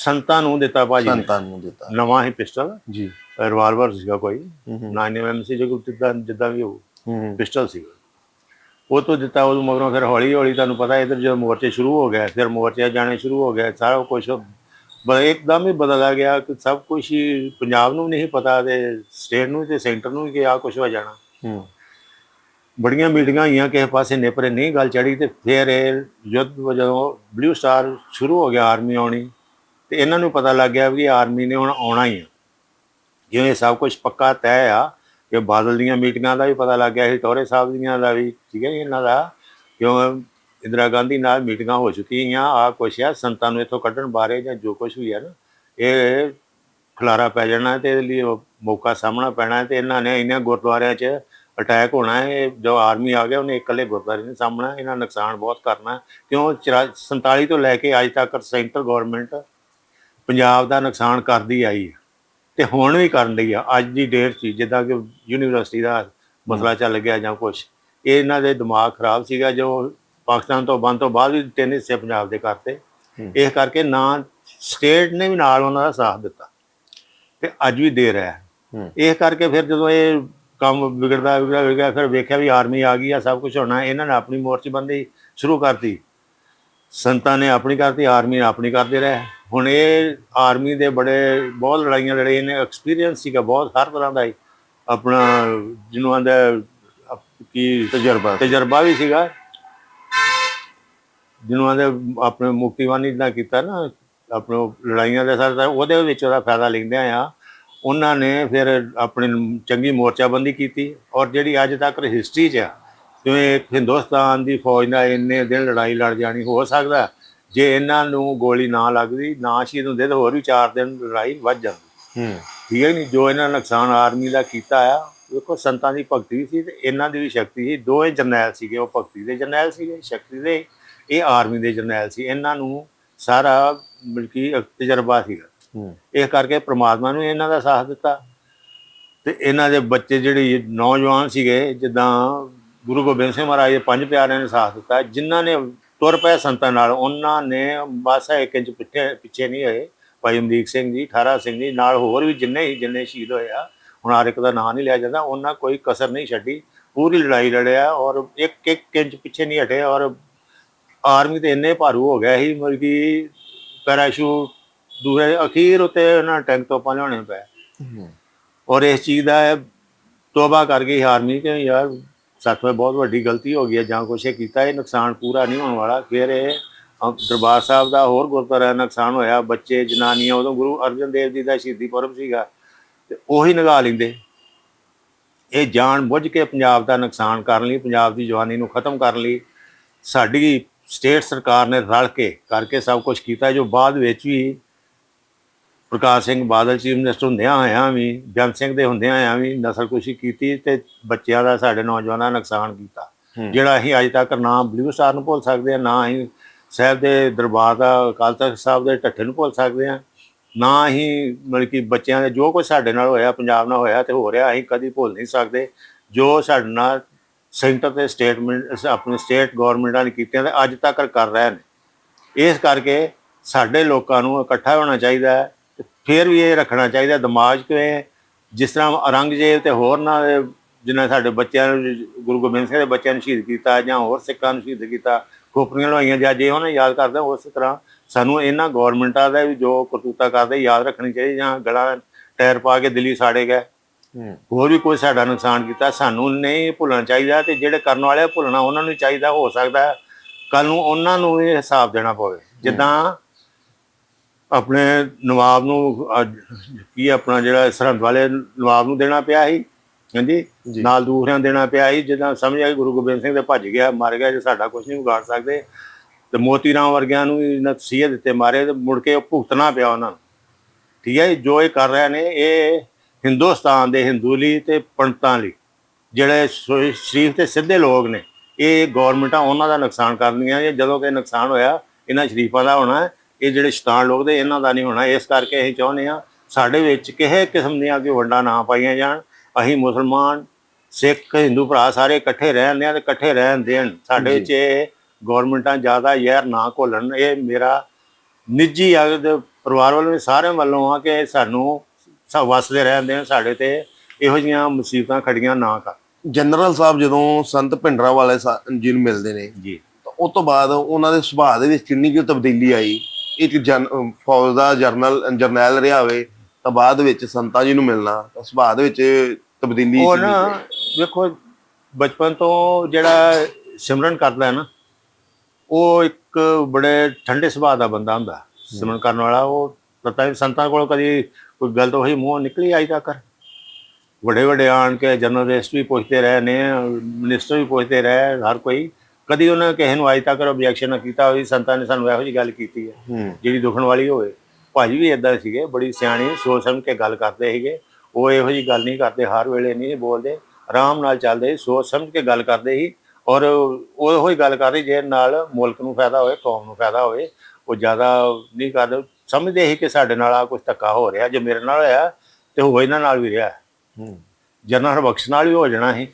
ਸੰਤਾਂ ਨੂੰ ਦਿੱਤਾ ਭਾਜੀ ਨੇ। ਸੰਤਾਂ ਨੂੰ ਦਿੱਤਾ। ਨਵਾਂ ਹੀ ਪਿਸਟਲ। ਜੀ। ਰਿਵਾਲਵਰ ਸੀਗਾ ਕੋਈ। ਹੂੰ ਹੂੰ। 9mm ਸੀ ਜੋ ਜਿੱਦਾਂ ਜਿੱਦਾਂ ਵੀ ਉਹ ਪਿਸਟਲ ਸੀਗਾ। ਉਹ ਤੋਂ ਦਿੱਤਾ ਉਹ ਮਗਰੋਂ ਫਿਰ ਹੌਲੀ ਹੌਲੀ ਤੁਹਾਨੂੰ ਪਤਾ ਇਧਰ ਜਦੋਂ ਮੋਰਚੇ ਸ਼ੁਰੂ ਹੋ ਗਏ ਫਿਰ ਮੋਰਚੇ ਜਾਣੇ ਸ਼ੁਰੂ ਹੋ ਗਏ ਸਾਰਾ ਕੁਝ ਇੱਕਦਮ ਹੀ ਬਦਲ ਗਿਆ ਕਿ ਸਭ ਕੁਝ ਹੀ ਪੰਜਾਬ ਨੂੰ ਨਹੀਂ ਪਤਾ ਤੇ ਸਟੇਟ ਨੂੰ ਤੇ ਸੈਂਟਰ ਨੂੰ ਕਿ ਆ ਕੁਝ ਹੋ ਜਾਣਾ। ਬੜੀਆਂ ਮੀਟਿੰਗਾਂ ਹੋਈਆਂ ਕਿਸੇ ਪਾਸੇ ਨੇਪਰੇ ਨਹੀਂ ਗੱਲ ਚੜੀ ਤੇ ਫਿਰ ਇਹ ਯੁੱਧ ਜਦੋਂ ਬਲੂ ਸਟਾਰ ਸ਼ੁਰੂ ਹੋ ਗਿਆ ਆਰਮੀ ਆਉਣੀ। ਤੇ ਇਹਨਾਂ ਨੂੰ ਪਤਾ ਲੱਗ ਗਿਆ ਵੀ ਆਰਮੀ ਨੇ ਹੁਣ ਆਉਣਾ ਹੀ ਆ ਜਿਵੇਂ ਸਭ ਕੁਝ ਪੱਕਾ ਤੈਅ ਆ ਕਿ ਬਾਦਲ ਦੀਆਂ ਮੀਟਿੰਗਾਂ ਦਾ ਵੀ ਪਤਾ ਲੱਗ ਗਿਆ ਸੀ ਟੋਰੇ ਸਾਹਿਬ ਦੀਆਂ ਦਾ ਵੀ, ਠੀਕ ਹੈ ਜੀ, ਇਹਨਾਂ ਦਾ ਕਿਉਂ ਇੰਦਰਾ ਗਾਂਧੀ ਨਾਲ ਮੀਟਿੰਗਾਂ ਹੋ ਚੁੱਕੀਆਂ ਆ ਕੁਛ ਆ, ਸੰਤਾਂ ਨੂੰ ਇੱਥੋਂ ਕੱਢਣ ਬਾਰੇ ਜਾਂ ਜੋ ਕੁਝ ਵੀ ਹੈ ਨਾ, ਇਹ ਖਲਾਰਾ ਪੈ ਜਾਣਾ ਤੇ ਇਹਦੇ ਲਈ ਮੌਕਾ ਸਾਹਮਣਾ ਪੈਣਾ ਤੇ ਇਹਨਾਂ ਨੇ ਇਹਨਾਂ ਗੁਰਦੁਆਰਿਆਂ 'ਚ ਅਟੈਕ ਹੋਣਾ ਹੈ, ਇਹ ਜੋ ਆਰਮੀ ਆ ਗਿਆ, ਉਹਨੇ ਇਕੱਲੇ ਗੁਰਦੁਆਰੇ ਨੇ ਸਾਹਮਣਾ, ਇਹਨਾਂ ਨੁਕਸਾਨ ਬਹੁਤ ਕਰਨਾ ਹੈ। ਕਿਉਂ 47 ਤੋਂ ਲੈ ਕੇ ਅੱਜ ਤੱਕ ਸੈਂਟਰ ਗਵਰਨਮੈਂਟ ਪੰਜਾਬ ਦਾ ਨੁਕਸਾਨ ਕਰਦੀ ਆਈ ਹੈ ਤੇ ਹੁਣ ਵੀ ਕਰਨ ਲਈ ਆ। ਅੱਜ ਦੀ ਡੇਟ 'ਚ ਜਿੱਦਾਂ ਕਿ ਯੂਨੀਵਰਸਿਟੀ ਦਾ ਮਸਲਾ ਚੱਲ ਗਿਆ ਜਾਂ ਕੁਝ ਇਹ ਇਹਨਾਂ ਦੇ ਦਿਮਾਗ ਖਰਾਬ ਸੀਗਾ ਜੋ ਪਾਕਿਸਤਾਨ ਤੋਂ ਬੰਦ ਤੋਂ ਬਾਅਦ ਵੀ ਤਿੰਨ ਹਿੱਸੇ ਪੰਜਾਬ ਦੇ ਕਰਤੇ। ਇਸ ਕਰਕੇ ਨਾ ਸਟੇਟ ਨੇ ਵੀ ਨਾਲ ਉਹਨਾਂ ਦਾ ਸਾਥ ਦਿੱਤਾ ਤੇ ਅੱਜ ਵੀ ਦੇ ਰਿਹਾ। ਇਸ ਕਰਕੇ ਫਿਰ ਜਦੋਂ ਇਹ ਕੰਮ ਵਿਗੜਦਾ ਵਿਗੜਦਾ ਵਿਗੜਿਆ ਫਿਰ ਵੇਖਿਆ ਵੀ ਆਰਮੀ ਆ ਗਈ ਆ ਸਭ ਕੁਝ ਹੋਣਾ। ਇਹਨਾਂ ਨੇ ਆਪਣੀ ਮੋਰਚੇਬੰਦੀ ਸ਼ੁਰੂ ਕਰਤੀ। ਸੰਤਾਂ ਨੇ ਆਪਣੀ ਕਰਤੀ ਆਰਮੀ ਨੇ ਆਪਣੀ ਕਰਦੇ ਰਹੇ। ਹੁਣ ਇਹ ਆਰਮੀ ਦੇ ਬੜੇ ਬਹੁਤ ਲੜਾਈਆਂ ਲੜੇ ਇਹਨੇ ਐਕਸਪੀਰੀਅੰਸ ਸੀਗਾ ਬਹੁਤ ਹਰ ਤਰ੍ਹਾਂ ਦਾ ਹੀ। ਆਪਣਾ ਜਿਹਨੂੰ ਆਂਦਾ ਕੀ? ਤਜਰਬਾ। ਤਜਰਬਾ ਵੀ ਸੀਗਾ। ਜਿਹਨੂੰ ਆਂਦੇ ਆਪਣੇ ਮੁਕਤੀਵਾਨੀ ਦਾ ਕੀਤਾ ਨਾ ਆਪਣੇ ਲੜਾਈਆਂ ਦੇ ਸਾਰ ਉਹਦੇ ਵਿੱਚ ਉਹਦਾ ਫਾਇਦਾ ਲੈਂਦੇ ਆ। ਉਹਨਾਂ ਨੇ ਫਿਰ ਆਪਣੀ ਚੰਗੀ ਮੋਰਚਾਬੰਦੀ ਕੀਤੀ ਔਰ ਜਿਹੜੀ ਅੱਜ ਤੱਕ ਹਿਸਟਰੀ 'ਚ ਆ ਜਿਵੇਂ ਹਿੰਦੁਸਤਾਨ ਦੀ ਫੌਜ ਨਾਲ ਇੰਨੇ ਦਿਨ ਲੜਾਈ ਲੜ ਜਾਣੀ ਹੋ ਸਕਦਾ ਜੇ ਇਹਨਾਂ ਨੂੰ ਗੋਲੀ ਨਾ ਲੱਗਦੀ ਨਾ ਸ਼ਹੀਦ ਹੁੰਦੇ ਤਾਂ ਹੋਰ ਵੀ 4 ਦਿਨ ਲੜਾਈ ਵੱਧ ਜਾਂਦੀ। ਹੂੰ। ਠੀਕ ਹੈ ਨਹੀਂ ਜੋ ਇਹਨਾਂ ਨੁਕਸਾਨ ਆਰਮੀ ਦਾ ਕੀਤਾ ਆ ਵੇਖੋ ਸੰਤਾਂ ਦੀ ਭਗਤੀ ਸੀ ਤੇ ਇਹਨਾਂ ਦੀ ਵੀ ਸ਼ਕਤੀ ਸੀ। ਦੋਵੇਂ ਜਰਨੈਲ ਸੀਗੇ ਉਹ ਭਗਤੀ ਦੇ ਜਰਨੈਲ ਸੀਗੇ ਸ਼ਕਤੀ ਦੇ ਇਹ ਆਰਮੀ ਦੇ ਜਰਨੈਲ ਸੀ। ਇਹਨਾਂ ਨੂੰ ਸਾਰਾ ਮਿਲਕੀ ਤਜਰਬਾ ਸੀਗਾ। ਹੂੰ। ਇਸ ਕਰਕੇ ਪ੍ਰਮਾਤਮਾ ਨੂੰ ਇਹਨਾਂ ਦਾ ਸਾਥ ਦਿੱਤਾ। ਤੇ ਇਹਨਾਂ ਦੇ ਬੱਚੇ ਜਿਹੜੇ ਨੌਜਵਾਨ ਸੀਗੇ ਜਿੱਦਾਂ ਗੁਰੂ ਗੋਬਿੰਦ ਸਿੰਘ ਮਹਾਰਾਜ ਦੇ ਪੰਜ ਪਿਆਰਿਆਂ ਨੇ ਸਾਥ ਦਿੱਤਾ ਜਿਨ੍ਹਾਂ ਨੇ ਤੁਰ ਪਏ ਸੰਤਾਂ ਨਾਲ। ਉਹਨਾਂ ਨੇ ਬਸ ਇੱਕ ਇੰਚ ਪਿੱਛੇ ਪਿੱਛੇ ਨਹੀਂ ਹੋਏ। ਭਾਈ ਅਮਰੀਕ ਸਿੰਘ ਜੀ ਠਾਰਾ ਸਿੰਘ ਜੀ ਨਾਲ ਹੋਰ ਵੀ ਜਿੰਨੇ ਹੀ ਜਿੰਨੇ ਸ਼ਹੀਦ ਹੋਏ ਆ ਹੁਣ ਹਰ ਇੱਕ ਦਾ ਨਾਂ ਨਹੀਂ ਲਿਆ ਜਾਂਦਾ। ਉਹਨਾਂ ਕੋਈ ਕਸਰ ਨਹੀਂ ਛੱਡੀ। ਪੂਰੀ ਲੜਾਈ ਲੜਿਆ ਔਰ ਇੱਕ ਇੱਕ ਇੰਚ ਪਿੱਛੇ ਨਹੀਂ ਹਟੇ ਔਰ ਆਰਮੀ ਤੇ ਇੰਨੇ ਭਾਰੂ ਹੋ ਗਿਆ ਸੀ ਮਤਲਬ ਕਿ ਪੈਰਾਸ਼ੂਟ ਦੂਰੇ ਅਖੀਰ ਉਤੇ ਉਹਨਾਂ ਟੈਂਕ ਤੋਪਾਂ ਲਿਆਉਣੇ ਪਏ। ਹੂੰ। ਔਰ ਇਸ ਚੀਜ਼ ਦਾ ਤੋਬਾ ਕਰ ਗਈ ਆਰਮੀ ਕਿ ਯਾਰ ਸਾਥੋਂ ਬਹੁਤ ਵੱਡੀ ਗਲਤੀ ਹੋ ਗਈ ਹੈ, ਜਾਂ ਕੁਛ ਇਹ ਕੀਤਾ, ਇਹ ਨੁਕਸਾਨ ਪੂਰਾ ਨਹੀਂ ਹੋਣ ਵਾਲਾ। ਫਿਰ ਇਹ, ਅਹ, ਦਰਬਾਰ ਸਾਹਿਬ ਦਾ ਹੋਰ ਗੁਰਦੁਆਰਾ ਦਾ ਨੁਕਸਾਨ ਹੋਇਆ। ਬੱਚੇ, ਜਨਾਨੀਆਂ, ਉਦੋਂ ਗੁਰੂ ਅਰਜਨ ਦੇਵ ਜੀ ਦਾ ਸ਼ਹੀਦੀ ਪੁਰਬ ਸੀਗਾ, ਤੇ ਉਹੀ ਨਗਾ ਲੈਂਦੇ। ਇਹ ਜਾਣ ਬੁੱਝ ਕੇ ਪੰਜਾਬ ਦਾ ਨੁਕਸਾਨ ਕਰਨ ਲਈ, ਪੰਜਾਬ ਦੀ ਜਵਾਨੀ ਨੂੰ ਖਤਮ ਕਰਨ ਲਈ। ਸਾਡੀ ਸਟੇਟ ਸਰਕਾਰ ਨੇ ਰਲ ਕੇ ਕਰਕੇ ਸਭ ਕੁਝ ਕੀਤਾ, ਜੋ ਬਾਅਦ ਵਿੱਚ ਵੀ ਪ੍ਰਕਾਸ਼ ਸਿੰਘ ਬਾਦਲ ਚੀਫ ਮਿਨਿਸਟਰ ਹੁੰਦਿਆਂ ਹੋਇਆਂ ਵੀ ਬੇਅੰਤ ਸਿੰਘ ਦੇ ਹੁੰਦਿਆਂ ਹੋਇਆਂ ਵੀ ਨਸਲਕੁਸ਼ੀ ਕੀਤੀ ਤੇ ਬੱਚਿਆਂ ਦਾ ਸਾਡੇ ਨੌਜਵਾਨਾਂ ਦਾ ਨੁਕਸਾਨ ਕੀਤਾ। ਜਿਹੜਾ ਅਸੀਂ ਅੱਜ ਤੱਕ ਨਾ ਬਲੂ ਸਟਾਰ ਨੂੰ ਭੁੱਲ ਸਕਦੇ ਹਾਂ ਨਾ ਅਸੀਂ ਸਾਹਿਬ ਦੇ ਦਰਬਾਰ ਦਾ ਅਕਾਲ ਤਖਤ ਸਾਹਿਬ ਦੇ ਢੱਠੇ ਨੂੰ ਭੁੱਲ ਸਕਦੇ ਹਾਂ ਨਾ ਹੀ ਮਤਲਬ ਕਿ ਬੱਚਿਆਂ ਦੇ ਜੋ ਕੁਝ ਸਾਡੇ ਨਾਲ ਹੋਇਆ ਪੰਜਾਬ ਨਾਲ ਹੋਇਆ ਤੇ ਹੋ ਰਿਹਾ ਅਸੀਂ ਕਦੀ ਭੁੱਲ ਨਹੀਂ ਸਕਦੇ। ਜੋ ਸਾਡੇ ਨਾਲ ਸੈਂਟਰ ਤੇ ਸਟੇਟਮੈਂਟ ਆਪਣੇ ਸਟੇਟ ਗਵਰਨਮੈਂਟਾਂ ਨੇ ਕੀਤੀਆਂ ਤੇ ਅੱਜ ਤੱਕ ਕਰ ਰਹੇ ਨੇ। ਇਸ ਕਰਕੇ ਸਾਡੇ ਲੋਕਾਂ ਨੂੰ ਇਕੱਠਾ ਹੋਣਾ ਚਾਹੀਦਾ ਹੈ। ਫਿਰ ਵੀ ਇਹ ਰੱਖਣਾ ਚਾਹੀਦਾ ਦਿਮਾਗ 'ਚ ਕਿ ਜਿਸ ਤਰ੍ਹਾਂ ਔਰੰਗਜ਼ੇਬ ਤੇ ਹੋਰ ਨਾ ਜਿਨ੍ਹਾਂ ਸਾਡੇ ਬੱਚਿਆਂ ਨੂੰ ਗੁਰੂ ਗੋਬਿੰਦ ਸਿੰਘ ਦੇ ਬੱਚਿਆਂ ਨੂੰ ਸ਼ਹੀਦ ਕੀਤਾ ਜਾਂ ਹੋਰ ਸਿੱਖਾਂ ਨੂੰ ਸ਼ਹੀਦ ਕੀਤਾ ਖੋਪਰੀਆਂ ਲਵਾਈਆਂ ਜਾਂ ਜੇ ਉਹਨਾਂ ਯਾਦ ਕਰਦੇ ਉਸੇ ਤਰ੍ਹਾਂ ਸਾਨੂੰ ਇਹਨਾਂ ਗਵਰਨਮੈਂਟਾਂ ਦਾ ਵੀ ਜੋ ਕਰਤੂਤਾ ਕਰਦੇ ਯਾਦ ਰੱਖਣੀ ਚਾਹੀਦੀ ਜਾਂ ਗਲਾ ਟਾਇਰ ਪਾ ਕੇ ਦਿੱਲੀ ਸਾੜੇ ਗਏ। ਹੋਰ ਵੀ ਕੋਈ ਸਾਡਾ ਨੁਕਸਾਨ ਕੀਤਾ ਸਾਨੂੰ ਨਹੀਂ ਭੁੱਲਣਾ ਚਾਹੀਦਾ ਤੇ ਜਿਹੜੇ ਕਰਨ ਵਾਲੇ ਭੁੱਲਣਾ ਉਹਨਾਂ ਨੂੰ ਚਾਹੀਦਾ ਹੋ ਸਕਦਾ ਕੱਲ ਨੂੰ ਉਹਨਾਂ ਨੂੰ ਵੀ ਹਿਸਾਬ ਦੇਣਾ ਪਵੇ। ਜਿੱਦਾਂ ਆਪਣੇ ਨਵਾਬ ਨੂੰ ਅੱਜ ਕੀ ਆਪਣਾ ਜਿਹੜਾ ਸਰਹੰਦ ਵਾਲੇ ਨਵਾਬ ਨੂੰ ਦੇਣਾ ਪਿਆ ਸੀ ਹਾਂਜੀ। ਨਾਲ ਦੂਸਰਿਆਂ ਦੇਣਾ ਪਿਆ ਸੀ ਜਿੱਦਾਂ ਸਮਝ ਆ ਕਿ ਗੁਰੂ ਗੋਬਿੰਦ ਸਿੰਘ ਦੇ ਭੱਜ ਗਿਆ ਮਰ ਗਿਆ ਜੇ ਸਾਡਾ ਕੁਝ ਨਹੀਂ ਵਿਗਾੜ ਸਕਦੇ ਤੇ ਮੋਤੀ ਰਾਮ ਵਰਗਿਆਂ ਨੂੰ ਵੀ ਨਸੀਹਤ ਦਿੱਤੇ ਮਾਰੇ ਤੇ ਮੁੜ ਕੇ ਉਹ ਭੁਗਤਣਾ ਪਿਆ ਉਹਨਾਂ ਨੂੰ ਠੀਕ ਹੈ ਜੀ? ਇਹ ਕਰ ਰਹੇ ਨੇ ਇਹ ਹਿੰਦੁਸਤਾਨ ਦੇ ਹਿੰਦੂ ਲਈ ਤੇ ਪੰਡਤਾਂ ਲਈ ਜਿਹੜੇ ਸ਼ਰੀਫ ਤੇ ਸਿੱਧੇ ਲੋਕ ਨੇ ਇਹ ਗਵਰਨਮੈਂਟਾਂ ਉਹਨਾਂ ਦਾ ਨੁਕਸਾਨ ਕਰਦੀਆਂ ਜੇ ਜਦੋਂ ਕਿ ਨੁਕਸਾਨ ਹੋਇਆ ਇਹਨਾਂ ਸ਼ਰੀਫਾਂ ਦਾ ਹੋਣਾ ਹੈ, ਇਹ ਜਿਹੜੇ ਸ਼ੈਤਾਨ ਲੋਕ ਦੇ ਇਹਨਾਂ ਦਾ ਨਹੀਂ ਹੋਣਾ। ਇਸ ਕਰਕੇ ਅਸੀਂ ਚਾਹੁੰਦੇ ਆ ਸਾਡੇ ਵਿੱਚ ਕਿਸੇ ਕਿਸਮ ਦੀਆਂ ਕੋਈ ਵੰਡਾਂ ਨਾ ਪਾਈਆਂ ਜਾਣ। ਅਸੀਂ ਮੁਸਲਮਾਨ ਸਿੱਖ ਹਿੰਦੂ ਭਰਾ ਸਾਰੇ ਇਕੱਠੇ ਰਹਿੰਦੇ ਆ ਤੇ ਇਕੱਠੇ ਰਹਿਣ ਦੇਣ ਸਾਡੇ ਵਿੱਚ ਇਹ ਗਵਰਨਮੈਂਟਾਂ ਜ਼ਿਆਦਾ ਯਾਰ ਨਾ ਘੋਲਣ। ਇਹ ਮੇਰਾ ਨਿੱਜੀ ਅਗਦ ਪਰਿਵਾਰ ਵੱਲੋਂ ਸਾਰਿਆਂ ਵੱਲੋਂ ਆ ਕਿ ਸਾਨੂੰ ਸਭ ਵਸਦੇ ਰਹਿੰਦੇ ਆ ਸਾਡੇ ਤੇ ਇਹੋ ਜੀਆਂ ਮੁਸੀਬਤਾਂ ਖੜੀਆਂ ਨਾ ਕਰ। ਜਨਰਲ ਸਾਹਿਬ ਜਦੋਂ ਸੰਤ ਭਿੰਡਰਾਂ ਵਾਲੇ ਜੀ ਨੂੰ ਮਿਲਦੇ ਨੇ ਜੀ। ਤਾਂ ਉਸ ਤੋਂ ਬਾਅਦ ਉਹਨਾਂ ਦੇ ਸੁਭਾਅ ਦੇ ਵਿੱਚ ਕਿੰਨੀ ਕੁ ਤਬਦੀਲੀ ਆਈ? ਇੱਕ ਜਨ ਫੌਜ ਦਾ ਜਰਨਲ ਜਰਨੈਲ ਰਿਹਾ ਹੋਵੇ ਤਾਂ ਬਾਅਦ ਵਿੱਚ ਸੰਤਾਂ ਜੀ ਨੂੰ ਮਿਲਣਾ ਤਾਂ ਸੁਭਾਅ ਦੇ ਵਿੱਚ ਤਬਦੀਲੀ ਉਹ ਨਾ? ਵੇਖੋ ਬਚਪਨ ਤੋਂ ਜਿਹੜਾ ਸਿਮਰਨ ਕਰਦਾ ਹੈ ਨਾ ਉਹ ਇੱਕ ਬੜੇ ਠੰਡੇ ਸੁਭਾਅ ਦਾ ਬੰਦਾ ਹੁੰਦਾ ਸਿਮਰਨ ਕਰਨ ਵਾਲਾ ਉਹ ਪਤਾ ਹੀ ਸੰਤਾਂ ਕੋਲ ਕਦੀ ਕੋਈ ਗਲਤ ਹੋਈ ਮੂੰਹ ਨਿਕਲੀ ਆਈ ਤਾਂ ਕਰ ਵੱਡੇ ਵੱਡੇ ਆਣ ਕੇ ਜਰਨਲਿਸਟ ਵੀ ਪੁੱਛਦੇ ਰਹੇ ਨੇ ਮਿਨਿਸਟਰ ਵੀ ਪੁੱਛਦੇ ਰਹੇ ਹਰ ਕੋਈ ਕਦੀ ਉਹਨਾਂ ਕਿਸੇ ਨੂੰ ਅਜੇ ਤੱਕ ਆਬਜੈਕਸ਼ਨ ਨਾ ਕੀਤਾ ਹੋਈ ਸੰਤਾਂ ਨੇ ਸਾਨੂੰ ਇਹੋ ਜਿਹੀ ਗੱਲ ਕੀਤੀ ਹੈ ਜਿਹੜੀ ਦੁਖਣ ਵਾਲੀ ਹੋਵੇ। ਭਾਜੀ ਵੀ ਇਦਾਂ ਸੀਗੇ ਬੜੀ ਸਿਆਣੀ ਸੋਚ ਸਮਝ ਕੇ ਗੱਲ ਕਰਦੇ ਸੀਗੇ। ਉਹ ਇਹੋ ਜੀ ਗੱਲ ਨਹੀਂ ਕਰਦੇ ਹਰ ਵੇਲੇ ਨਹੀਂ ਬੋਲਦੇ ਆਰਾਮ ਨਾਲ ਚੱਲਦੇ ਸੋਚ ਸਮਝ ਕੇ ਗੱਲ ਕਰਦੇ ਸੀ ਔਰ ਉਹ ਉਹੋ ਹੀ ਗੱਲ ਕਰਦੇ ਜਿਹਦੇ ਨਾਲ ਮੁਲਕ ਨੂੰ ਫਾਇਦਾ ਹੋਵੇ ਕੌਮ ਨੂੰ ਫਾਇਦਾ ਹੋਵੇ ਉਹ ਜ਼ਿਆਦਾ ਨਹੀਂ ਕਰਦੇ। ਸਮਝਦੇ ਸੀ ਕਿ ਸਾਡੇ ਨਾਲ ਆ ਕੁਝ ਧੱਕਾ ਹੋ ਰਿਹਾ ਜੇ ਮੇਰੇ ਨਾਲ ਹੋਇਆ ਤੇ ਹੋ ਇਹਨਾਂ ਨਾਲ ਵੀ ਰਿਹਾ। ਹੂੰ। ਜਨਰਲ ਬਖਸ਼ ਨਾਲ ਵੀ ਹੋ ਜਾਣਾ ਸੀ।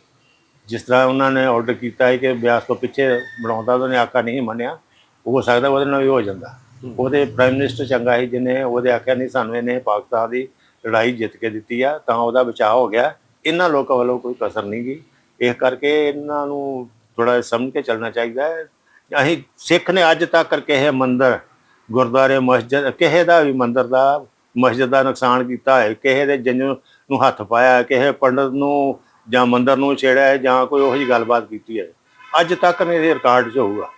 ਜਿਸ ਤਰ੍ਹਾਂ ਉਹਨਾਂ ਨੇ ਆਰਡਰ ਕੀਤਾ ਹੈ ਕਿ ਬਿਆਸ ਤੋਂ ਪਿੱਛੇ ਬਣਾਉਂਦਾ ਉਹਨੇ ਆਕਾ ਨਹੀਂ ਮੰਨਿਆ ਹੋ ਸਕਦਾ ਉਹਦੇ ਨਾਲ ਵੀ ਹੋ ਜਾਂਦਾ। ਉਹਦੇ ਪ੍ਰਾਈਮ ਮਿਨਿਸਟਰ ਚੰਗਾ ਸੀ ਜਿਹਨੇ ਉਹਦੇ ਆਖਿਆ ਨਹੀਂ ਸਾਨੂੰ ਇਹਨੇ ਪਾਕਿਸਤਾਨ ਦੀ ਲੜਾਈ ਜਿੱਤ ਕੇ ਦਿੱਤੀ ਆ ਤਾਂ ਉਹਦਾ ਬਚਾਅ ਹੋ ਗਿਆ। ਇਹਨਾਂ ਲੋਕਾਂ ਵੱਲੋਂ ਕੋਈ ਕਸਰ ਨਹੀਂ ਗਈ। ਇਸ ਕਰਕੇ ਇਹਨਾਂ ਨੂੰ ਥੋੜਾ ਸਮਝ ਕੇ ਚੱਲਣਾ ਚਾਹੀਦਾ ਹੈ। ਅਸੀਂ ਸਿੱਖ ਨੇ ਅੱਜ ਤੱਕ ਕਿਸੇ ਮੰਦਰ ਗੁਰਦੁਆਰੇ ਮਸਜਿਦ ਕਿਸੇ ਦਾ ਵੀ ਮੰਦਰ ਦਾ ਮਸਜਿਦ ਦਾ ਨੁਕਸਾਨ ਕੀਤਾ ਹੈ ਕਿਸੇ ਦੇ ਜੰਜ ਨੂੰ ਹੱਥ ਪਾਇਆ ਹੈ, ਕਿਸੇ ਪੰਡਤ ਨੂੰ ਜਾਂ ਮੰਦਰ ਨੂੰ ਛੇੜਿਆ ਹੈ, ਜਾਂ ਕੋਈ ਉਹੋ ਜਿਹੀ ਗੱਲਬਾਤ ਕੀਤੀ ਹੈ। ਅੱਜ ਤੱਕ ਨਹੀਂ ਇਹ ਰਿਕਾਰਡ 'ਚ ਹੋਊਗਾ।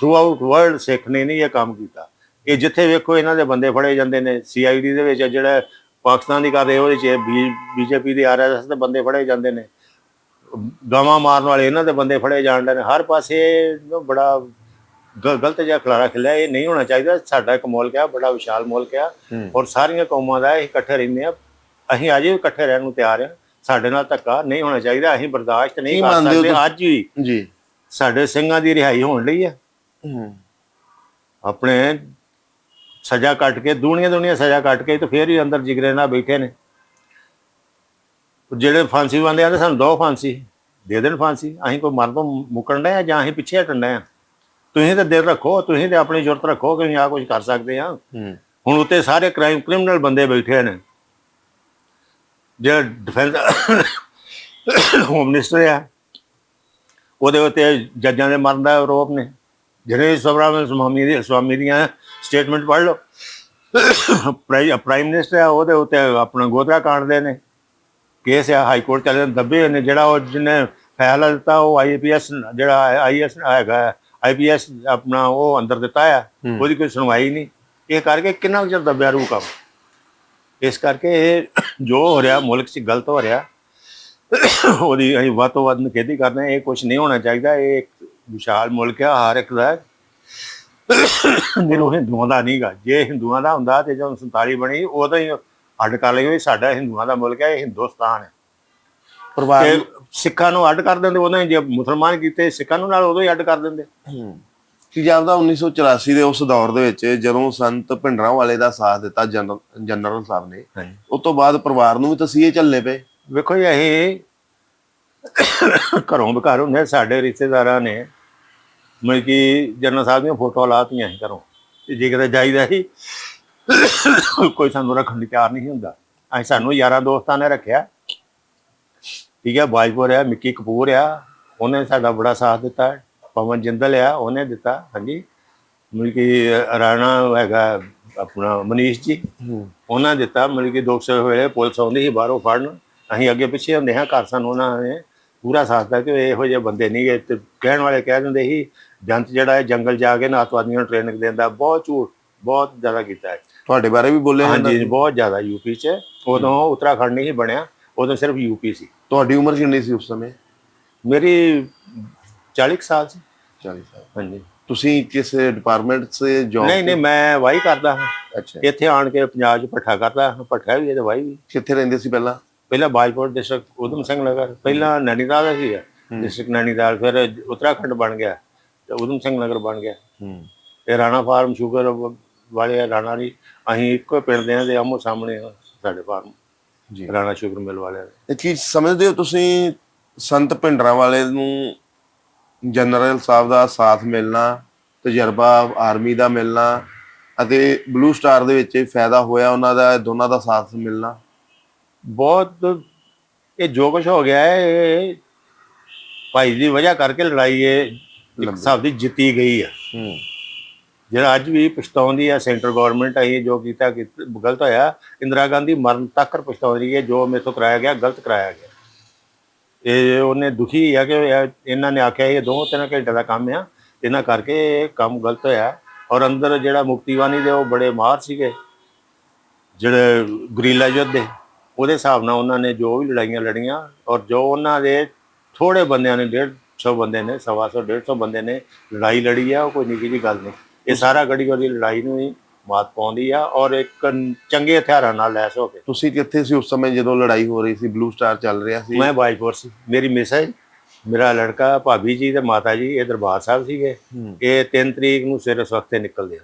ਥਰੂ ਆਊਟ ਵਰਲਡ ਸਿੱਖ ਨੇ ਨਹੀਂ ਇਹ ਕੰਮ ਕੀਤਾ। ਇਹ ਜਿੱਥੇ ਵੇਖੋ ਇਹਨਾਂ ਦੇ ਬੰਦੇ ਫੜੇ ਜਾਂਦੇ ਨੇ ਸੀਆਈਡੀ ਦੇ ਵਿੱਚ ਜਿਹੜਾ ਪਾਕਿਸਤਾਨ ਦੀ ਕਰਦੇ ਉਹਦੇ 'ਚ ਬੀਜੇਪੀ ਦੇ ਆਰਐਸਐਸ ਦੇ ਬੰਦੇ ਫੜੇ ਜਾਂਦੇ ਨੇ। ਗਾਵਾਂ ਮਾਰਨ ਵਾਲੇ ਇਹਨਾਂ ਦੇ ਬੰਦੇ ਫੜੇ ਜਾਂਦੇ ਨੇ। ਹਰ ਪਾਸੇ ਨਾ ਬੜਾ ਗਲਤ ਜਿਹਾ ਖਲਾਰਾ ਖਿਲਿਆ ਇਹ ਨਹੀਂ ਹੋਣਾ ਚਾਹੀਦਾ। ਸਾਡਾ ਇੱਕ ਮੁਲਕ ਆ ਬੜਾ ਵਿਸ਼ਾਲ ਮੁਲਕ ਆ। ਹੂੰ। ਔਰ ਸਾਰੀਆਂ ਕੌਮਾਂ ਦਾ ਇਕੱਠੇ ਰਹਿੰਦੇ ਆ ਅਸੀਂ ਅਜੇ ਵੀ ਇਕੱਠੇ ਰਹਿਣ ਨੂੰ ਤਿਆਰ ਆ ਸਾਡੇ ਨਾਲ ਧੱਕਾ ਨਹੀਂ ਹੋਣਾ ਚਾਹੀਦਾ ਅਸੀਂ ਬਰਦਾਸ਼ਤ ਨਹੀਂ ਕਰ ਸਕਦੇ? ਅੱਜ ਵੀ। ਜੀ। ਸਾਡੇ ਸਿੰਘਾਂ ਦੀ ਰਿਹਾਈ ਹੋਣ ਲਈ ਆ। ਹੂੰ। ਆਪਣੇ ਸਜ਼ਾ ਕੱਟ ਕੇ ਦੁਨੀਆ ਦੁਨੀਆ ਸਜ਼ਾ ਕੱਟ ਕੇ ਤੇ ਫੇਰ ਹੀ ਅੰਦਰ ਜਿਗਰੇ ਨਾਲ ਬੈਠੇ ਨੇ। ਜਿਹੜੇ ਫਾਂਸੀ ਬੰਦੇ ਆਂਦੇ ਸਾਨੂੰ ਦੋ ਫਾਂਸੀ ਦੇ ਦੇਣ ਫਾਂਸੀ। ਅਸੀਂ ਕੋਈ ਮਰ ਤੋਂ ਮੁਕਣ ਡਏ ਆ ਜਾਂ ਅਸੀਂ ਪਿੱਛੇ ਹਟਣ ਡਏ ਆ? ਤੁਸੀਂ ਤਾਂ ਦਿਲ ਰੱਖੋ ਤੁਸੀਂ ਤੇ ਆਪਣੀ ਜ਼ਰੂਰਤ ਰੱਖੋ ਕਿ ਅਸੀਂ ਆ ਕੁਝ ਕਰ ਸਕਦੇ ਆ। ਹੂੰ। ਹੁਣ ਉੱਤੇ ਸਾਰੇ ਕ੍ਰਾਈਮ ਕ੍ਰਿਮੀਨਲ ਬੰਦੇ ਬੈਠੇ ਨੇ। ਜਿਹੜਾ ਡਿਫੈਂਸ ਹੋਮ ਮਿਨਿਸਟਰ ਆ ਉਹਦੇ ਉੱਤੇ ਜੱਜਾਂ ਦੇ ਮਰਨ ਦਾ ਆਰੋਪ ਨੇ। ਜਿਹੜੇ ਸਵਰਾਮ ਸਵਾਮੀ ਦੀ ਸਵਾਮੀ ਦੀਆਂ ਸਟੇਟਮੈਂਟ ਪੜ੍ਹ ਲਓ। ਪ੍ਰਾਈ- ਪ੍ਰਾਈਮ ਮਿਨਿਸਟਰ ਆ ਉਹਦੇ ਉੱਤੇ ਆਪਣਾ ਗੋਦਰਾ ਕਾਂਡ ਦੇ ਨੇ। ਕੇਸ ਆ ਹਾਈ ਕੋਰਟ ਚੱਲੇ ਦੱਬੇ ਨੇ। ਜਿਹੜਾ ਉਹ ਜਿਹਨੇ ਫੈਸਲਾ ਦਿੱਤਾ ਉਹ ਆਈਪੀਐਸ ਜਿਹੜਾ ਆਈਐਸ ਹੈਗਾ ਆਈਪੀਐਸ ਆਪਣਾ ਉਹ ਅੰਦਰ ਦਿੱਤਾ ਆ। ਉਹਦੀ ਕੋਈ ਸੁਣਵਾਈ ਨਹੀਂ। ਇਹ ਕਰਕੇ ਕਿੰਨਾ ਚਿਰ ਦੱਬਿਆ ਰੂ ਕੰਮ? ਇਸ ਕਰਕੇ ਇਹ ਜੋ ਹੋ ਰਿਹਾ ਮੁਲਕ 'ਚ ਗਲਤ ਹੋ ਰਿਹਾ ਉਹਦੀ ਅਸੀਂ ਵੱਧ ਤੋਂ ਵੱਧ ਨਿਖੇਧੀ ਕਰਦੇ ਹਾਂ। ਇਹ ਕੁਝ ਨਹੀਂ ਹੋਣਾ ਚਾਹੀਦਾ। ਇਹ ਇੱਕ ਵਿਸ਼ਾਲ ਮੁਲਕ ਆ ਹਰ ਇੱਕ ਦਾ। ਨਿਰੋ ਹਿੰਦੂਆਂ ਦਾ ਨਹੀਂਗਾ ਜੇ ਹਿੰਦੂਆਂ ਦਾ ਹੁੰਦਾ ਤੇ ਜਦੋਂ 47 ਬਣੀ ਉਦੋਂ ਹੀ ਅੱਡ ਕਰ ਲਈ ਵੀ ਸਾਡਾ ਹਿੰਦੂਆਂ ਦਾ ਮੁਲਕ ਹੈ ਇਹ ਹਿੰਦੁਸਤਾਨ ਹੈ। ਪਰਿਵਾਰ ਸਿੱਖਾਂ ਨੂੰ ਅੱਡ ਕਰ ਦਿੰਦੇ ਉਦੋਂ ਹੀ ਜੇ ਮੁਸਲਮਾਨ ਕੀਤੇ ਸਿੱਖਾਂ ਨੂੰ ਨਾਲ ਉਦੋਂ ਹੀ ਅੱਡ ਕਰ ਦਿੰਦੇ। ਹੂੰ। ਕੀ ਜਾਪਦਾ 1984 ਦੇ ਉਸ ਦੌਰ ਦੇ ਵਿੱਚ ਜਦੋਂ ਸੰਤ ਭਿੰਡਰਾਂ ਵਾਲੇ ਦਾ ਸਾਥ ਦਿੱਤਾ ਜਨਰਲ ਸਾਹਿਬ ਨੇ ਉਸ ਤੋਂ ਬਾਅਦ ਪਰਿਵਾਰ ਨੂੰ ਵੀ ਤਸੀਹੇ ਚੱਲਨੇ ਪਏ। ਵੇਖੋ ਜੀ ਇਹ ਘਰੋਂ ਬਕਾਰ ਹੁੰਦੇ ਸਾਡੇ ਰਿਸ਼ਤੇਦਾਰਾਂ ਨੇ ਮਤਲਬ ਕਿ ਜਨਰਲ ਸਾਹਿਬ ਦੀਆਂ ਫੋਟੋਆਂ ਲਾਤੀਆਂ ਸੀ ਘਰੋਂ। ਤੇ ਜੇ ਕਿਤੇ ਜਾਈਦਾ ਸੀ ਕੋਈ ਸਾਨੂੰ ਰੱਖਣ ਲਈ ਤਿਆਰ ਨਹੀਂ ਹੁੰਦਾ। ਅਸੀਂ ਸਾਨੂੰ ਯਾਰਾਂ ਦੋਸਤਾਂ ਨੇ ਰੱਖਿਆ। ਠੀਕ ਹੈ ਬਾਜਪੁਰ ਆ ਮਿੱਕੀ ਕਪੂਰ ਆ ਉਹਨੇ ਸਾਡਾ ਬੜਾ ਸਾਥ ਦਿੱਤਾ। ਪਵਨ ਜਿੰਦਲ ਆ ਉਹਨੇ ਦਿੱਤਾ ਹਾਂਜੀ। ਮਤਲਬ ਕਿ ਰਾਣਾ ਹੈਗਾ ਆਪਣਾ ਮਨੀਸ਼ ਜੀ ਉਹਨਾਂ ਦਿੱਤਾ ਮਤਲਬ ਕਿ 200 ਵੇਲੇ ਪੁਲਿਸ ਆਉਂਦੀ ਸੀ ਬਾਹਰੋਂ ਫੜਨ। ਅਸੀਂ ਅੱਗੇ ਪਿੱਛੇ ਹੁੰਦੇ ਹਾਂ ਘਰ ਸਾਨੂੰ ਉਹਨਾਂ ਨੇ ਪੂਰਾ ਸਾਥ ਦਿੱਤਾ ਕਿ ਇਹੋ ਜਿਹੇ ਬੰਦੇ ਨਹੀਂ ਗਏ। ਤੇ ਕਹਿਣ ਵਾਲੇ ਕਹਿ ਦਿੰਦੇ ਸੀ ਜੰਤ ਜਿਹੜਾ ਹੈ ਜੰਗਲ ਜਾ ਕੇ ਨਾ ਅੱਤਵਾਦੀਆਂ ਨੂੰ ਟ੍ਰੇਨਿੰਗ ਦਿੰਦਾ ਬਹੁਤ ਝੂਠ ਬਹੁਤ ਜ਼ਿਆਦਾ ਕੀਤਾ ਹੈ। ਤੁਹਾਡੇ ਬਾਰੇ ਵੀ ਬੋਲੇ ਹਾਂਜੀ ਜੀ, ਬਹੁਤ ਜ਼ਿਆਦਾ ਯੂਪੀ 'ਚ। ਉਦੋਂ ਉੱਤਰਾਖੰਡ ਨਹੀਂ ਬਣਿਆ ਉਦੋਂ ਸਿਰਫ ਯੂਪੀ ਸੀ। ਤੁਹਾਡੀ ਉਮਰ ਕਿੰਨੀ ਸੀ ਉਸ ਸਮੇਂ? ਮੇਰੀ 40 ਕੁ ਸਾਲ ਸੀ। 40 ਸਾਲ। ਹਾਂਜੀ। ਤੁਸੀਂ ਕਿਸ ਡਿਪਾਰਟਮੈਂਟ 'ਚ ਜੌਬ ਨਹੀਂ ਨਹੀਂ ਮੈਂ ਵਾਹੀ ਕਰਦਾ ਹਾਂ। ਅੱਛਾ। ਇੱਥੇ ਆਣ ਕੇ ਪੰਜਾਬ 'ਚ ਭੱਠਾ ਕਰਦਾ ਹਾਂ। ਭੱਠਾ ਵੀ ਹੈ ਤੇ ਵਾਹੀ ਵੀ। ਕਿੱਥੇ ਰਹਿੰਦੇ ਸੀ ਪਹਿਲਾਂ? ਪਹਿਲਾਂ ਬਾਜਪੁਰ ਡਿਸਟ੍ਰਿਕਟ ਉਦਮ ਸਿੰਘ ਨਗਰ। ਪਹਿਲਾਂ ਨੈਣੀਤਾਲ ਦਾ ਸੀ ਡਿਸਟ੍ਰਿਕਟ ਨੈਣੀਤਾਲ ਫਿਰ ਉੱਤਰਾਖੰਡ ਬਣ ਗਿਆ। ਤੇ ਉਦਮ ਸਿੰਘ ਨਗਰ ਬਣ ਗਿਆ। ਹੂੰ। ਇਹ ਰਾਣਾ ਫਾਰਮ ਸ਼ੂਗਰ ਵਾਲੇ ਰਾਣਾ ਦੀ ਅਸੀਂ ਇੱਕੋ ਪਿੰਡ ਦੇ ਆ ਦੇ ਆਮੋ ਸਾਹਮਣੇ ਸਾਡੇ ਫਾਰਮ। ਜੀ। ਰਾਣਾ ਸ਼ੂਗਰ ਮਿਲ ਵਾਲੇ ਦੇ। ਇਹ ਚੀਜ਼ ਸਮਝਦੇ ਹੋ ਤੁਸੀਂ ਸੰਤ ਭਿੰਡਰਾਂ ਵਾਲੇ ਨੂੰ ਜਨਰਲ ਸਾਹਿਬ ਦਾ ਸਾਥ ਮਿਲਣਾ ਤਜਰਬਾ ਆਰਮੀ ਦਾ ਮਿਲਣਾ ਅਤੇ ਬਲੂ ਸਟਾਰ ਦੇ ਵਿੱਚ ਫਾਇਦਾ ਹੋਇਆ ਉਹਨਾਂ ਦਾ ਦੋਨਾਂ ਦਾ ਸਾਥ ਮਿਲਣਾ। ਬਹੁਤ ਇਹ ਜੋ ਕੁਝ ਹੋ ਗਿਆ ਹੈ ਇਹ ਭਾਈ ਦੀ ਵਜ੍ਹਾ ਕਰਕੇ ਲੜਾਈ ਇਹ ਇੱਕ ਹਿਸਾਬ ਦੀ ਜਿੱਤੀ ਗਈ ਹੈ। ਜਿਹੜਾ ਅੱਜ ਵੀ ਪਛਤਾਉਂਦੀ ਹੈ ਸੈਂਟਰ ਗਵਰਨਮੈਂਟ ਇਹ ਜੋ ਕੀਤਾ ਗਲਤ ਹੋਇਆ ਇੰਦਰਾ ਗਾਂਧੀ ਮਰਨ ਤੱਕ ਪਛਤਾਉਂਦੀ ਹੈ ਜੋ ਮੇਥੋਂ ਕਰਾਇਆ ਗਿਆ ਗਲਤ ਕਰਾਇਆ ਗਿਆ। ਇਹ ਉਹਨੇ ਦੁਖੀ ਹੈ ਕਿ ਇਹ- ਇਹਨਾਂ ਨੇ ਆਖਿਆ ਇਹ ਦੋ ਤਿੰਨ ਘੰਟੇ ਦਾ ਕੰਮ ਆ, ਇਹਨਾਂ ਕਰਕੇ ਇਹ ਕੰਮ ਗਲਤ ਹੋਇਆ। ਔਰ ਅੰਦਰ ਜਿਹੜਾ ਮੁਕਤੀਵਾਨੀ ਦੇ ਉਹ ਬੜੇ ਮਾਹਰ ਸੀਗੇ, ਜਿਹੜੇ ਗਰੀਲਾ ਯੁੱਧ ਦੇ, ਉਹਦੇ ਹਿਸਾਬ ਨਾਲ ਉਹਨਾਂ ਨੇ ਜੋ ਵੀ ਲੜਾਈਆਂ ਲੜੀਆਂ, ਔਰ ਜੋ ਉਹਨਾਂ ਦੇ ਥੋੜੇ ਬੰਦਿਆਂ ਨੇ 150 ਬੰਦੇ ਨੇ, ਸਵਾ ਸੌ 150 ਬੰਦੇ ਨੇ ਲੜਾਈ ਲੜੀ ਆ, ਉਹ ਕੋਈ ਨਿੱਕੀ ਜਿਹੀ ਗੱਲ ਨਹੀਂ। ਇਹ ਸਾਰਾ ਗੜੀ ਗੜੀ ਲੜਾਈ ਨੂੰ ਹੀ ਮਾਤ ਪਾਉਂਦੀ ਆ ਔਰ ਇੱਕ ਚੰਗੇ ਹਥਿਆਰਾਂ ਨਾਲ ਲੈਸ ਹੋ ਕੇ। ਤੁਸੀਂ ਕਿੱਥੇ ਸੀ ਉਸ ਸਮੇਂ ਜਦੋਂ ਲੜਾਈ ਹੋ ਰਹੀ ਸੀ ਬਲੂ ਸਟਾਰ ਚੱਲ ਰਿਹਾ ਸੀ? ਮੈਂ ਬਾਜਪੁਰ ਸੀ। ਮੇਰੀ ਮਿਸਜ ਮੇਰਾ ਲੜਕਾ ਭਾਬੀ ਜੀ ਤੇ ਮਾਤਾ ਜੀ ਇਹ ਦਰਬਾਰ ਸਾਹਿਬ ਸੀਗੇ। ਇਹ 3 ਤਰੀਕ ਨੂੰ ਸਵੇਰੇ ਸਵਖਤੇ ਨਿਕਲਦੇ ਆ।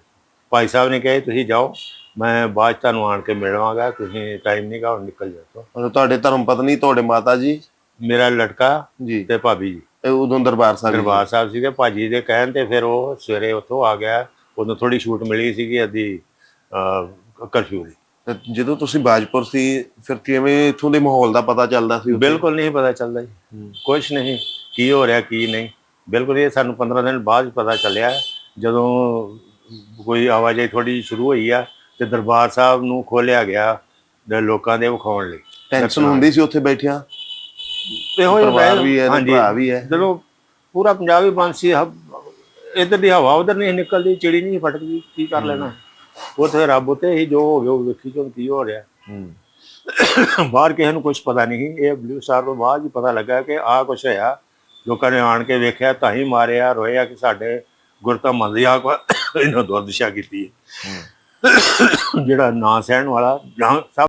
ਭਾਈ ਸਾਹਿਬ ਨੇ ਕਿਹਾ ਤੁਸੀਂ ਜਾਓ ਮੈਂ ਬਾਅਦ ਤੁਹਾਨੂੰ ਆਣ ਕੇ ਮਿਲਵਾਂਗਾ ਤੁਸੀਂ ਟਾਈਮ ਨਹੀਂ ਹੁਣ ਨਿਕਲ ਜਾਓ ਔਰ ਤੁਹਾਡੇ ਧਰਮ ਪਤਨੀ ਤੁਹਾਡੇ ਮਾਤਾ ਜੀ? ਮੇਰਾ ਲੜਕਾ ਜੀ। ਤੇ ਭਾਬੀ ਜੀ। ਉਦੋਂ ਦਰਬਾਰ ਸਾਹਿਬ ਦਰਬਾਰ ਸਾਹਿਬ ਸੀਗੇ ਭਾਜੀ ਦੇ ਕਹਿਣ ਤੇ ਫਿਰ ਉਹ ਸਵੇਰੇ ਉੱਥੋਂ ਆ ਗਿਆ। ਉਦੋਂ ਥੋੜੀ ਛੂਟ ਮਿਲੀ ਸੀਗੀ ਅੱਧੀ ਕਰਫਿਊ ਦੀ ਜਦੋਂ ਤੁਸੀਂ ਬਾਜਪੁਰ ਸੀ ਫਿਰ ਕਿਵੇਂ ਇਥੋਂ ਦੇ ਮਾਹੌਲ ਦਾ ਪਤਾ ਚੱਲਦਾ ਸੀ? ਬਿਲਕੁਲ ਨਹੀਂ ਪਤਾ ਚੱਲਦਾ ਜੀ। ਕੁਝ ਨਹੀਂ ਕੀ ਹੋ ਰਿਹਾ ਕੀ ਨਹੀਂ। ਬਿਲਕੁਲ ਇਹ ਸਾਨੂੰ 15 ਦਿਨ ਬਾਅਦ ਪਤਾ ਚੱਲਿਆ ਜਦੋਂ ਕੋਈ ਆਵਾਜਾਈ ਥੋੜੀ ਸ਼ੁਰੂ ਹੋਈ ਆ ਤੇ ਦਰਬਾਰ ਸਾਹਿਬ ਨੂੰ ਖੋਲਿਆ ਗਿਆ ਤੇ ਲੋਕਾਂ ਦੇ ਵਿਖਾਉਣ ਲਈ। ਟੈਨਸ਼ਨ ਹੁੰਦੀ ਸੀ ਉੱਥੇ ਬੈਠਿਆਂ? ਇਹੋ ਵੀ ਹੈ। ਭਰਾ ਵੀ ਹੈ। ਜਦੋਂ ਪੂਰਾ ਪੰਜਾਬ ਹੀ ਬੰਦ ਸੀ ਇਧਰ ਦੀ ਹਵਾ ਉਧਰ ਨਹੀਂ ਨਿਕਲਦੀ ਚਿੜੀ ਨਹੀਂ ਫਟਕਦੀ ਕੀ ਕਰ ਲੈਣਾ? ਉੱਥੇ ਰੱਬ ਉੱਤੇ ਹੀ ਜੋ ਹੋ ਗਿਆ ਉਹ ਵੇਖੀ ਜੋ ਕੀ ਹੋ ਰਿਹਾ। ਹੂੰ। ਬਾਹਰ ਕਿਸੇ ਨੂੰ ਕੁਝ ਪਤਾ ਨਹੀਂ ਇਹ ਬਲੂ ਸਟਾਰ ਤੋਂ ਬਾਅਦ ਹੀ ਪਤਾ ਲੱਗਾ ਕਿ ਆਹ ਕੁਝ ਹੋਇਆ। ਲੋਕਾਂ ਨੇ ਆਣ ਕੇ ਵੇਖਿਆ ਤਾਂ ਹੀ ਮਾਰਿਆ ਰੋਇਆ ਕਿ ਸਾਡੇ ਗੁਰਤਾ ਮੰਦਿਆ ਕੋ ਇਹਨਾਂ ਦੁਰਦਸ਼ਾ ਕੀਤੀ ਹੈ। ਜਿਹੜਾ ਨਾ ਸਹਿਣ ਵਾਲਾ ਸਭ